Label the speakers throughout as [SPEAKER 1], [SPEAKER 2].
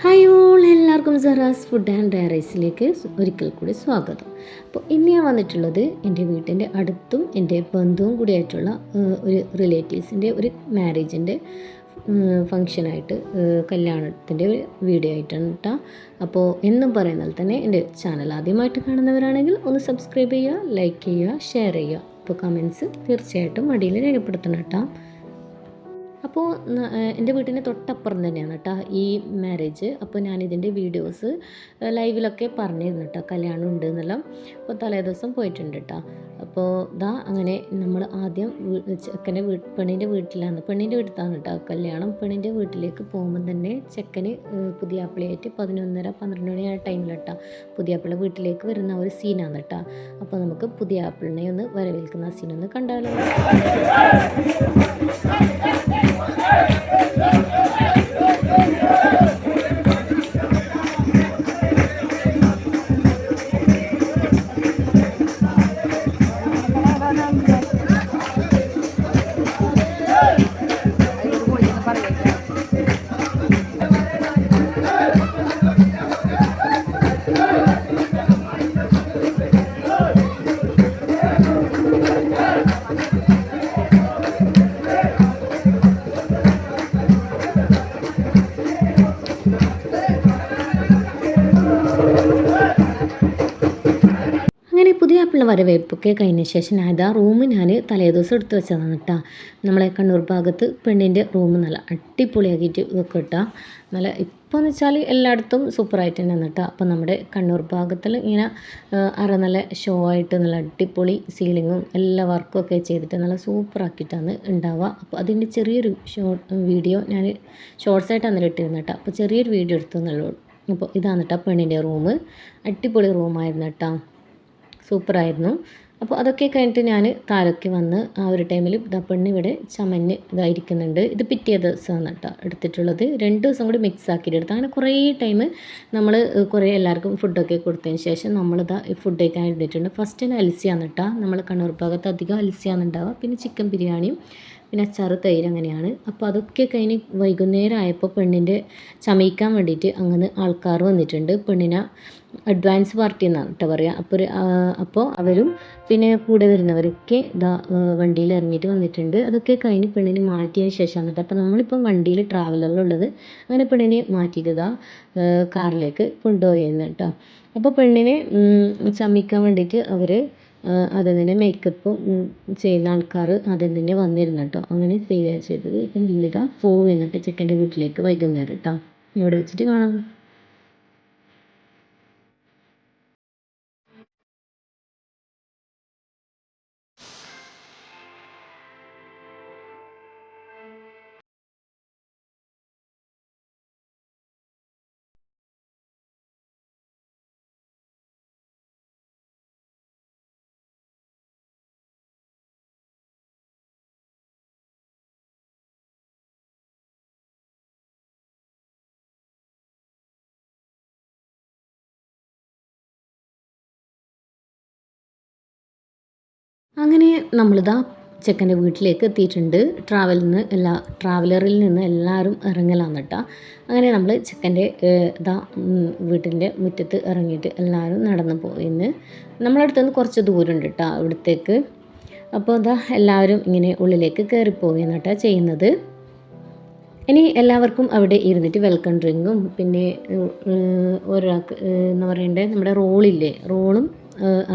[SPEAKER 1] Hi all എല്ലാവർക്കും Sara's food and ഡയറീസിലേക്ക് ഒരിക്കൽ കൂടി സ്വാഗതം. അപ്പോൾ ഇന്ന് ഞാൻ വന്നിട്ടുള്ളത് എന്റെ വീട്ടിന്റെ അടുത്തും എന്റെ ബന്ധുവും കൂടിയായിട്ടുള്ള ഒരു റിലേറ്റീവ്സിന്റെ ഒരു മാരേജിന്റെ ഫങ്ഷനായിട്ട് കല്യാണത്തിന്റെ ഒരു വീഡിയോ ആയിട്ടാണ് കേട്ടോ അപ്പോൾ എന്നും പറയുന്നത് തന്നെ എന്റെ ചാനൽ ആദ്യമായിട്ട് കാണുന്നവരാണെങ്കിൽ ഒന്ന് സബ്സ്ക്രൈബ് ചെയ്യുക ലൈക്ക് ചെയ്യുക ഷെയർ ചെയ്യുക. അപ്പോൾ കമൻസ് തീർച്ചയായിട്ടും അടിയിൽ രേഖപ്പെടുത്തണം കേട്ടോ അപ്പോൾ എന്റെ വീട്ടിന്റെ തൊട്ടപ്പുറം തന്നെയാണ് കേട്ടോ ഈ മാരേജ് അപ്പോൾ ഞാനിതിന്റെ വീഡിയോസ് ലൈവിലൊക്കെ പറഞ്ഞിരുന്നു കേട്ടോ. കല്യാണം ഉണ്ട് എന്നെല്ലാം. അപ്പോൾ തലേ ദിവസം പോയിട്ടുണ്ട് കേട്ടോ. അപ്പോൾ ദാ അങ്ങനെ നമ്മൾ ആദ്യം ചെക്കന്റെ വീ പെണ്ണിന്റെ വീട്ടിലാണ്. പെണ്ണിന്റെ വീട്ടിലാണ് കേട്ടോ കല്യാണം. പെണ്ണിന്റെ വീട്ടിലേക്ക് പോകുമ്പോൾ തന്നെ ചെക്കന് ഏഹ് പുതിയ ആപ്പിളിയായിട്ട് പതിനൊന്നര പന്ത്രണ്ട് മണി ആ ടൈമിലട്ടാ പുതിയ ആപ്പിളെ വീട്ടിലേക്ക് വരുന്ന ഒരു സീനാണ് കേട്ടോ. അപ്പോൾ നമുക്ക് പുതിയ ആപ്പിളിനെ ഒന്ന് വരവേൽക്കുന്ന സീനൊന്ന് കണ്ടാലോ. വരവേൽപ്പൊക്കെ കഴിഞ്ഞ ശേഷം ഞാൻ ആ റൂം ഞാൻ തലേദിവസം എടുത്ത് വെച്ചതാണ് കേട്ടോ. നമ്മളെ കണ്ണൂർ ഭാഗത്ത് പെണ്ണിന്റെ റൂം നല്ല അടിപൊളിയാക്കിയിട്ട് വെക്കും കേട്ടോ. നല്ല ഇപ്പോൾ എന്ന് വെച്ചാൽ എല്ലായിടത്തും സൂപ്പറായിട്ട് തന്നെയാണ് കേട്ടോ. അപ്പോൾ നമ്മുടെ കണ്ണൂർ ഭാഗത്തിൽ ഇങ്ങനെ അറ നല്ല ഷോ ആയിട്ട് നല്ല അടിപൊളി സീലിങ്ങും എല്ലാ വർക്കും ഒക്കെ ചെയ്തിട്ട് നല്ല സൂപ്പറാക്കിയിട്ടാണ് ഉണ്ടാവുക. അപ്പോൾ അതിന്റെ ചെറിയൊരു ഷോർട്ട് വീഡിയോ ഞാൻ ഷോർട്സ് ആയിട്ട് അന്നേരം ഇട്ടിരുന്നു കേട്ടോ. അപ്പോൾ ചെറിയൊരു വീഡിയോ എടുത്തു എന്നുള്ളൂ. അപ്പോൾ ഇതാണ് കേട്ടോ പെണ്ണിന്റെ റൂം അടിപൊളി റൂമായിരുന്നു കേട്ടോ. സൂപ്പറായിരുന്നു. അപ്പോൾ അതൊക്കെ കഴിഞ്ഞിട്ട് ഞാൻ താഴേക്ക് വന്ന് ആ ഒരു ടൈമിൽ ഇതാ പെണ്ണ് ഇവിടെ ചമഞ്ഞ് ഇതായിരിക്കുന്നുണ്ട്. ഇത് പിറ്റേ ദിവസമാണ് കേട്ടോ എടുത്തിട്ടുള്ളത്. രണ്ട് ദിവസം കൂടി മിക്സ് ആക്കിയിട്ട് എടുത്തു അങ്ങനെ കുറേ ടൈം നമ്മൾ കുറേ എല്ലാവർക്കും ഫുഡൊക്കെ കൊടുത്തതിന് ശേഷം നമ്മളിതാ ഫുഡ് കഴിക്കാൻ എഴുതിയിട്ടുണ്ട് ഫസ്റ്റ് തന്നെ അൽസിയാണ് കേട്ടോ നമ്മൾ കണ്ണൂർ ഭാഗത്ത് അധികം അൽസിയാണ് ഉണ്ടാവുക. പിന്നെ ചിക്കൻ ബിരിയാണിയും പിന്നെ അച്ചാറ് തൈര് അങ്ങനെയാണ്. അപ്പോൾ അതൊക്കെ കഴിഞ്ഞ് വൈകുന്നേരം ആയപ്പോൾ പെണ്ണിന്റെ ചമയിക്കാൻ വേണ്ടിയിട്ട് അങ്ങനെ ആൾക്കാർ വന്നിട്ടുണ്ട്. പെണ്ണിനെ അഡ്വാൻസ് പാർട്ടി എന്നാണ് കേട്ടോ പറയുക അപ്പോൾ അപ്പോൾ അവരും പിന്നെ കൂടെ വരുന്നവരൊക്കെ ഇതാ വണ്ടിയിൽ ഇറങ്ങിയിട്ട് വന്നിട്ടുണ്ട്. അതൊക്കെ കഴിഞ്ഞ് പെണ്ണിനെ മാറ്റിയതിന് ശേഷമാണ് കേട്ടോ അപ്പോൾ നമ്മളിപ്പം വണ്ടിയിൽ ട്രാവലറിലുള്ളത് അങ്ങനെ പെണ്ണിനെ മാറ്റിയിട്ട് ഇതാ കാറിലേക്ക് കൊണ്ടുപോയിരുന്നു കേട്ടോ അപ്പോൾ പെണ്ണിനെ ചമയിക്കാൻ വേണ്ടിയിട്ട് അവർ അതിൽ തന്നെ മേക്കപ്പും ചെയ്യുന്ന ആൾക്കാർ അതിൽ തന്നെ വന്നിരുന്നു കേട്ടോ. അങ്ങനെ ചെയ്തത്. ഇപ്പം ഇല്ലിത പോവും എന്നിട്ട് ചെക്കന്റെ വീട്ടിലേക്ക് വൈകുന്നേരം കേട്ടോ. ഇവിടെ വെച്ചിട്ട് കാണാം. അങ്ങനെ നമ്മളിതാ ചെക്കന്റെ വീട്ടിലേക്ക് എത്തിയിട്ടുണ്ട്. ട്രാവലിൽ നിന്ന് എല്ലാ ട്രാവലറിൽ നിന്ന് എല്ലാവരും ഇറങ്ങലാന്നിട്ട അങ്ങനെ നമ്മൾ ചെക്കന്റെ ഇതാ വീട്ടിന്റെ മുറ്റത്ത് ഇറങ്ങിയിട്ട് എല്ലാവരും നടന്നു പോയിന്ന് നമ്മളടുത്ത് നിന്ന് കുറച്ച് ദൂരമുണ്ട് കേട്ടോ ഇവിടത്തേക്ക് അപ്പോൾ ഇതാ എല്ലാവരും ഇങ്ങനെ ഉള്ളിലേക്ക് കയറിപ്പോയി കേട്ടോ ചെയ്യുന്നത്. ഇനി എല്ലാവർക്കും അവിടെ ഇരുന്നിട്ട് വെൽക്കം ഡ്രിങ്കും പിന്നെ ഒരാൾക്ക് എന്ന് പറയേണ്ടത് പറയണ്ടേ നമ്മുടെ റോളില്ലേ റോളും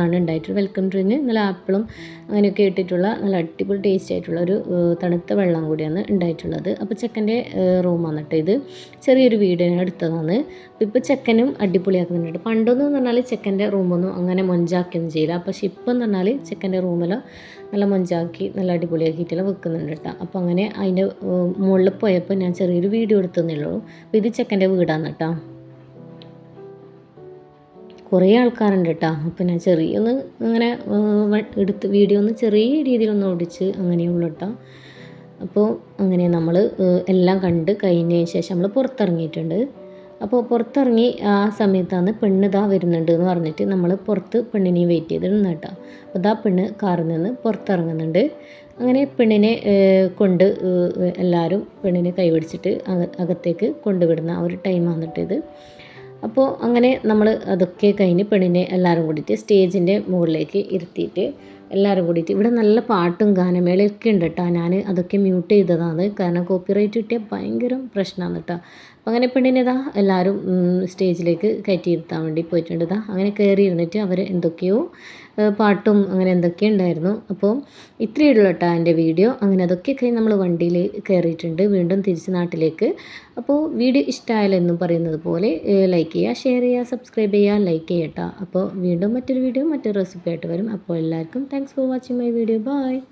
[SPEAKER 1] ആണ് ഉണ്ടായിട്ടുള്ളത്. വെൽക്കം ഡ്രിങ്ക് നല്ല ആപ്പിളും അങ്ങനെയൊക്കെ ഇട്ടിട്ടുള്ള നല്ല അടിപൊളി ടേസ്റ്റ് ആയിട്ടുള്ള ഒരു തണുത്ത വെള്ളം കൂടിയാണ് ഉണ്ടായിട്ടുള്ളത്. അപ്പോൾ ചെക്കന്റെ റൂമാണ് കേട്ടോ ഇത്. ചെറിയൊരു വീടിന് അടുത്തതാണ് അപ്പോൾ ഇപ്പോൾ ചെക്കനും അടിപൊളിയാക്കുന്നുണ്ട്. പണ്ടൊന്നും പറഞ്ഞാൽ ചെക്കന്റെ റൂമൊന്നും അങ്ങനെ മൊഞ്ചാക്കിയൊന്നും ചെയ്യില്ല. പക്ഷേ ഇപ്പം എന്ന് പറഞ്ഞാൽ ചെക്കന്റെ റൂമെല്ലാം നല്ല മൊഞ്ചാക്കി നല്ല അടിപൊളിയാക്കിയിട്ടെല്ലാം വെക്കുന്നുണ്ട് കേട്ടോ അപ്പോൾ അങ്ങനെ അതിന്റെ മുകളിൽ പോയപ്പോൾ ഞാൻ ചെറിയൊരു വീഡിയോ എടുത്തതന്നേ ഉള്ളൂ. അപ്പോൾ ഇത് ചെക്കന്റെ വീടാണ് കേട്ടോ കുറേ ആൾക്കാരുണ്ട് കേട്ടോ ഞാൻ ചെറിയൊന്ന് അങ്ങനെ എടുത്ത് വീഡിയോ ഒന്ന് ചെറിയ രീതിയിലൊന്ന് ഓടിച്ച് അങ്ങനെയുള്ളൂ കേട്ടോ അപ്പോൾ അങ്ങനെ നമ്മൾ എല്ലാം കണ്ട് കഴിഞ്ഞതിന് ശേഷം നമ്മൾ പുറത്തിറങ്ങിയിട്ടുണ്ട്. അപ്പോൾ പുറത്തിറങ്ങി ആ സമയത്താണ് പെണ്ണ് ഇതാ വരുന്നുണ്ട് എന്ന് പറഞ്ഞിട്ട് നമ്മൾ പുറത്ത് പെണ്ണിനെയും വെയിറ്റ് ചെയ്ത് നിന്ന് കേട്ടോ അപ്പോൾ ഇതാ പെണ്ണ് കാറിൽ നിന്ന് പുറത്തിറങ്ങുന്നുണ്ട്. അങ്ങനെ പെണ്ണിനെ കൊണ്ട് എല്ലാവരും പെണ്ണിനെ കൈപിടിച്ചിട്ട് അക- അകത്തേക്ക് കൊണ്ടുവിടുന്ന ആ ഒരു ടൈം വന്നിട്ടിത് അപ്പോൾ അങ്ങനെ നമ്മൾ അതൊക്കെ കഴിഞ്ഞ് പെണ്ണിനെ എല്ലാവരും കൂടിയിട്ട് സ്റ്റേജിന്റെ മുകളിലേക്ക് ഇരുത്തിയിട്ട് എല്ലാവരും കൂടിയിട്ട്. ഇവിടെ നല്ല പാട്ടും ഗാനമേളയൊക്കെ ഉണ്ട് കേട്ടോ ഞാൻ അതൊക്കെ മ്യൂട്ട് ചെയ്തതാണ്. കാരണം കോപ്പിറൈറ്റ് കിട്ടിയാൽ ഭയങ്കര പ്രശ്നമാണ് കേട്ടോ അപ്പം അങ്ങനെ പെണ്ണിനെ ഇതാ എല്ലാവരും സ്റ്റേജിലേക്ക് കയറ്റി ഇരുത്താൻ വേണ്ടി പോയിട്ടുണ്ട് ഇതാ അങ്ങനെ കയറി ഇരുന്നിട്ട് അവർ എന്തൊക്കെയോ പാട്ടും അങ്ങനെ എന്തൊക്കെയോ ഉണ്ടായിരുന്നു. അപ്പോൾ ഇത്രയേ ഉള്ളൂ കേട്ടോ എന്റെ വീഡിയോ. അങ്ങനെ അതൊക്കെ കഴിഞ്ഞ് നമ്മൾ വണ്ടിയിൽ കയറിയിട്ടുണ്ട്. വീണ്ടും തിരിച്ച് നാട്ടിലേക്ക്. അപ്പോൾ വീഡിയോ ഇഷ്ടമായാലെന്നും പറയുന്നത് പോലെ ലൈക്ക് ചെയ്യുക ഷെയർ ചെയ്യുക സബ്സ്ക്രൈബ് ചെയ്യുക ലൈക്ക് ചെയ്യട്ടോ. അപ്പോൾ വീണ്ടും മറ്റൊരു വീഡിയോ മറ്റൊരു റെസിപ്പി ആയിട്ട് വരും. അപ്പോൾ എല്ലാവർക്കും Thanks for watching my video. Bye.